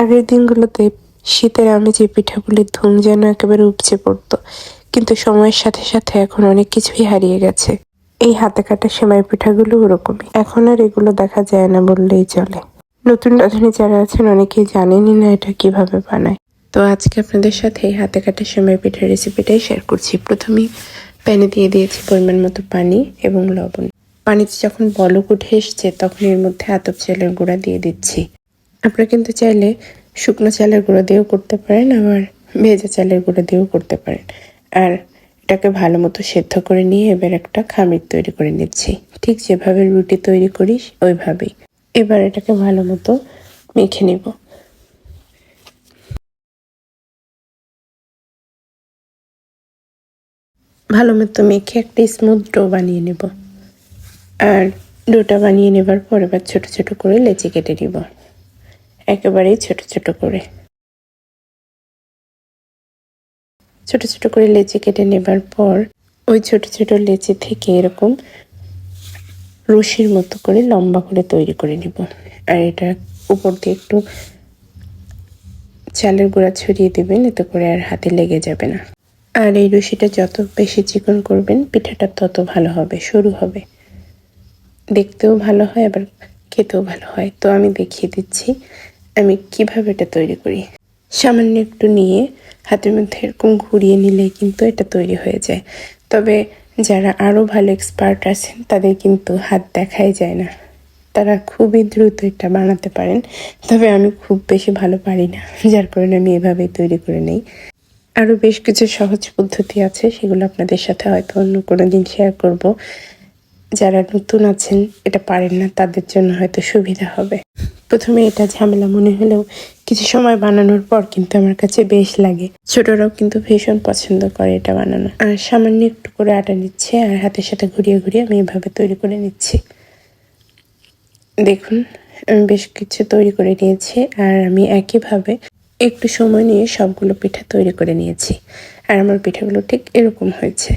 আগের দিনগুলোতে শীতের আমেজে পিঠাগুলির ধুম যেন একেবারে উপচে পড়তো। কিন্তু সময়ের সাথে সাথে এখন অনেক কিছুই হারিয়ে গেছে। এই হাতে কাটা সেমাই পিঠাগুলো ওরকমই। এখন আর এগুলো দেখা যায় না বললেই চলে। নতুন রাঁধুনি যারা আছেন অনেকেই জানেনই না এটা কীভাবে বানায়। তো আজকে আপনাদের সাথে এই হাতে কাটা সেমাই পিঠার রেসিপিটাই শেয়ার করছি। প্রথমেই প্যানে দিয়ে দিয়েছি পরিমাণ মতো পানি এবং লবণ। পানিতে যখন বলক উঠে এসছে, তখন এর মধ্যে আতপ চালের গুঁড়া দিয়ে দিচ্ছি। আপনারা কিন্তু চাইলে শুকনো চালের গুঁড়ো দিয়েও করতে পারেন, আবার ভেজা চালের গুঁড়ো দিয়েও করতে পারেন। আর এটাকে ভালো মতো সেদ্ধ করে নিয়ে এবার একটা খামির তৈরি করে নিচ্ছি। ঠিক যেভাবে রুটি তৈরি করিস, ওইভাবেই। এবার এটাকে ভালো মতো মেখে নিব। ভালো মতো মেখে একটা স্মুথ ডো বানিয়ে নেব। আর ডোটা বানিয়ে নেবার পর এবার ছোট ছোট করে লেচি কেটে নিব। একেবারেই ছোট ছোট করে। ছোট ছোট করে লেচি কেটে নেবার পর ওই ছোট ছোট লেচি থেকে এরকম রশির মতো করে লম্বা করে তৈরি করে নিব। আর এটা উপর দিয়ে একটু চালের গুঁড়া ছড়িয়ে দেবেন, এতে করে আর হাতে লেগে যাবে না। আর এই রশিটা যত বেশি চিকন করবেন, পিঠাটা তত ভালো হবে, সরু হবে। দেখতেও ভালো হয়, আবার খেতেও ভালো হয়। তো আমি দেখিয়ে দিচ্ছি আমি কীভাবে এটা তৈরি করি? সামান্য একটু নিয়ে হাতের মধ্যে এরকম ঘুরিয়ে নিলে কিন্তু এটা তৈরি হয়ে যায়। তবে যারা আরও ভালো এক্সপার্ট আছেন, তাদের কিন্তু হাত দেখাই যায় না। তারা খুবই দ্রুত এটা বানাতে পারেন। তবে আমি খুব বেশি ভালো পারি না, যার কারণে আমি এভাবেই তৈরি করে নেই। আরও বেশ কিছু সহজ পদ্ধতি আছে, সেগুলো আপনাদের সাথে হয়তো অন্য কোনো দিন শেয়ার করব। যারা নতুন আছেন, এটা পারেন না, তাদের জন্য হয়তো সুবিধা হবে। প্রথমে এটা ঝামেলা মনে হলেও কিছু সময় বানানোর পর কিন্তু আমার কাছে বেশ লাগে। ছোটরাও কিন্তু ভীষণ পছন্দ করে এটা বানানো। আর সামান্য একটু করে আটা নিচ্ছে আর হাতের সাথে ঘুরিয়ে ঘুরিয়ে আমি এভাবে তৈরি করে নিচ্ছি। দেখুন, আমি বেশ কিছু তৈরি করে নিয়েছি আর আমি একইভাবে একটু সময় নিয়ে সবগুলো পিঠা তৈরি করে নিয়েছি। আর আমার পিঠাগুলো ঠিক এরকম হয়েছে।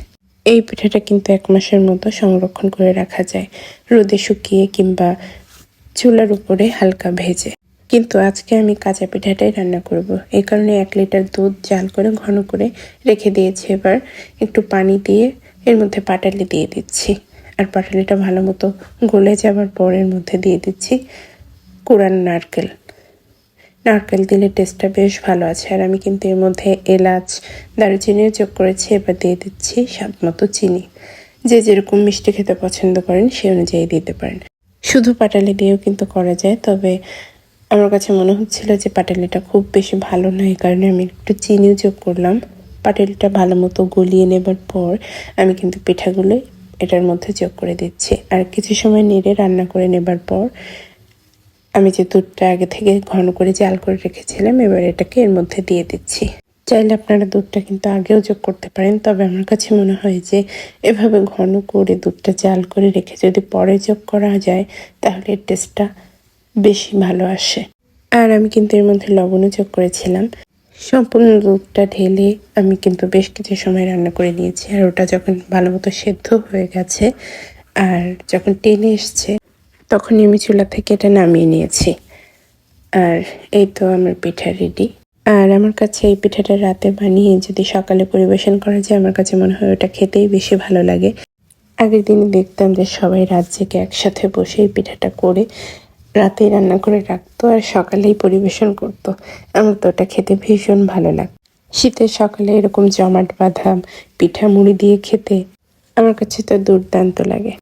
এই পিঠাটা কিন্তু এক মাসের মতো সংরক্ষণ করে রাখা যায়, রোদে শুকিয়ে কিংবা চুলার উপরে হালকা ভেজে। কিন্তু আজকে আমি কাঁচা পিঠাটাই রান্না করব। এই কারণে এক লিটার দুধ জাল করে, ঘন করে রেখে দিয়েছি এবার। একটু পানি দিয়ে এর মধ্যে পাটালি দিয়ে দিচ্ছি। আর পাটালিটা ভালো মতো গলে যাবার পর এর মধ্যে দিয়ে দিচ্ছি কোরান নারকেল। নারকেল দিলে টেস্টটা বেশ ভালো আছে। আর আমি কিন্তু এর মধ্যে এলাচ, দারুচিনিও যোগ করেছি, এবার দিয়ে দিচ্ছি স্বাদ মতো চিনি। যে যেরকম মিষ্টি খেতে পছন্দ করেন, সে অনুযায়ী দিতে পারেন। শুধু পাটালি দিয়েও কিন্তু করা যায়, তবে আমার কাছে মনে হচ্ছিল যে পাটালিটা খুব বেশি ভালো না এই কারণে আমি একটু চিনিও যোগ করলাম। পাটালিটা ভালো মতো গলিয়ে নেবার পর আমি কিন্তু পিঠাগুলো এটার মধ্যে যোগ করে দিচ্ছি। আর কিছু সময় নেড়ে রান্না করে নেবার পর আমি যে দুধটা আগে থেকে ঘন করে জাল করে রেখেছিলাম, এবার এটাকে এর মধ্যে দিয়ে দিচ্ছি। চাইলে আপনারা দুধটা কিন্তু আগেও যোগ করতে পারেন, তবে আমার কাছে মনে হয় যে এভাবে ঘন করে দুধটা জাল করে রেখে যদি পরে যোগ করা যায়, তাহলে এর টেস্টটা বেশি ভালো আসে। আর আমি কিন্তু এর মধ্যে লবণও যোগ করেছিলাম। সম্পূর্ণ দুধটা ঢেলে আমি কিন্তু বেশ কিছু সময় রান্না করে নিয়েছি, আর ওটা যখন ভালো মতো সেদ্ধ হয়ে গেছে, আর যখন টেনে এসছে তখন আমি চুলা থেকে এটা নামিয়ে নিয়েছি। আর এই তো আমার পিঠা রেডি আর আমার কাছে এই পিঠাটা রাতে বানিয়ে যদি সকালে পরিবেশন করা যায়, আমার কাছে মনে হয় ওটা খেতেই বেশি ভালো লাগে। আগের দিনে দেখতাম যে সবাই রাত জেগে একসাথে বসে এই পিঠাটা করে রাতেই রান্না করে রাখতো আর সকালেই পরিবেশন করতো। আমার তো ওটা খেতে ভীষণ ভালো লাগে। শীতের সকালে এরকম জমাট বাঁধা পিঠা মুড়ি দিয়ে খেতে আমার কাছে তো দুর্দান্ত লাগে।